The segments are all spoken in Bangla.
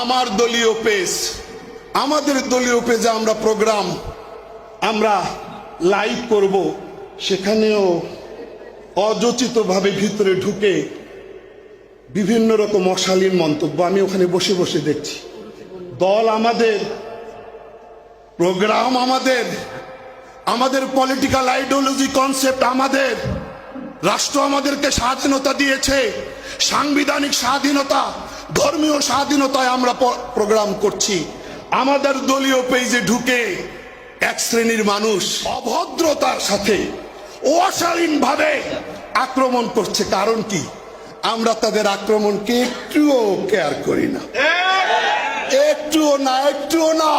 আমার দলীয় পেজ, আমাদের দলীয় পেজে আমরা প্রোগ্রাম আমরা লাইভ করব, সেখানেও অযোচিতভাবে ভিতরে ঢুকে বিভিন্ন রকম অশালীন মন্তব্য আমি ওখানে বসে বসে দেখছি। দল আমাদের প্রোগ্রাম আমাদের আমাদের পলিটিক্যাল আইডিওলজি কনসেপ্ট আমাদের, রাষ্ট্র আমাদেরকে স্বাধীনতা দিয়েছে, সাংবিধানিক স্বাধীনতা ধর্মীয় স্বাধীনতায় আমরা প্রোগ্রাম করছি। আমাদের দলীয় পেজে ঢুকে এক শ্রেণির মানুষ অভদ্রতার সাথে অশালীন ভাবে আক্রমণ করছে। কারণ কি? আমরা তাদের আক্রমণকে একটুও কেয়ার করি না। একটুও না একটুও না।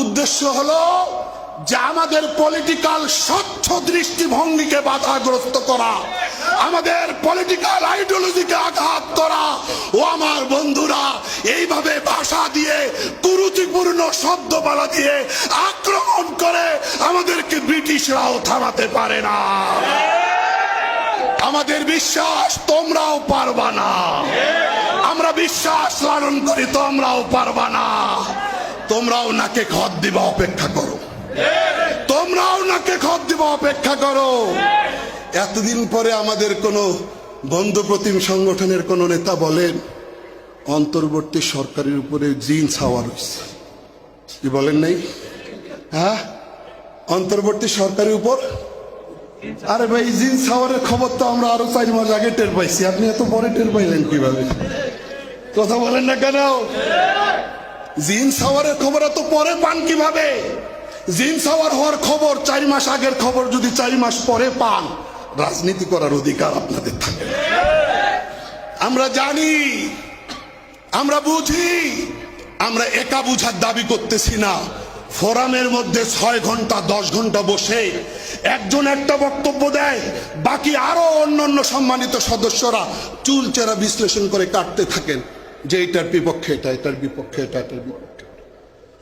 উদ্দেশ্য হলো যে আমাদের পলিটিক্যাল স্বচ্ছ দৃষ্টিভঙ্গিকে বাধাগ্রস্ত করা, আমাদের পলিটিক্যাল আইডিওলজিকে আঘাত করা, ও আমার বন্ধুরা, এইভাবে ভাষা দিয়ে কুরুচিপূর্ণ শব্দমালা দিয়ে আক্রমণ করে আমাদেরকে ব্রিটিশরাও থামাতে পারে না। আমাদের বিশ্বাস তোমরাও পারবা না। আমরা বিশ্বাস লালন করি, তোমরাও পারবা না। তোমরাও নাকে খত দিবা, অপেক্ষা করো। তোমরাও নাকে খত দিবা, অপেক্ষা করো। এতদিন পরে আমাদের কোনো বন্ধু প্রতিম সংগঠনের কোনো নেতা বলেন, অন্তর্বর্তী সরকারের উপরে জিন ছাওয়া রয়েছে। কি বলেন নাই? হ্যাঁ? অন্তর্বর্তী সরকারের উপর? আরে ভাই, জিন সাওয়ারের খবর তো আমরা আরও চার মাস আগে টের পাইছি। আপনি এত পরে টের পাইলেন কীভাবে? কথা বলেন না কেন? জিন সাওয়ারের খবর এত পরে পান কীভাবে? জিন সাওয়ার হওয়ার খবর চার মাস আগের খবর যদি চার মাস পরে পান, রাজনীতি করার অধিকার আপনাদের থাকে। আমরা জানি, আমরা বুঝি, আমরা একা বুঝার দাবি করতেছি না। ফোরামের মধ্যে ছয় ঘণ্টা, দশ ঘণ্টা বসে একজন একটা বক্তব্য দেয়, বাকি আরও অন্যান্য সম্মানিত সদস্যরা চুল চেরা বিশ্লেষণ করে কাটতে থাকেন যে এটার বিপক্ষে এটা, এটার বিপক্ষে এটা, এটার বিপক্ষে।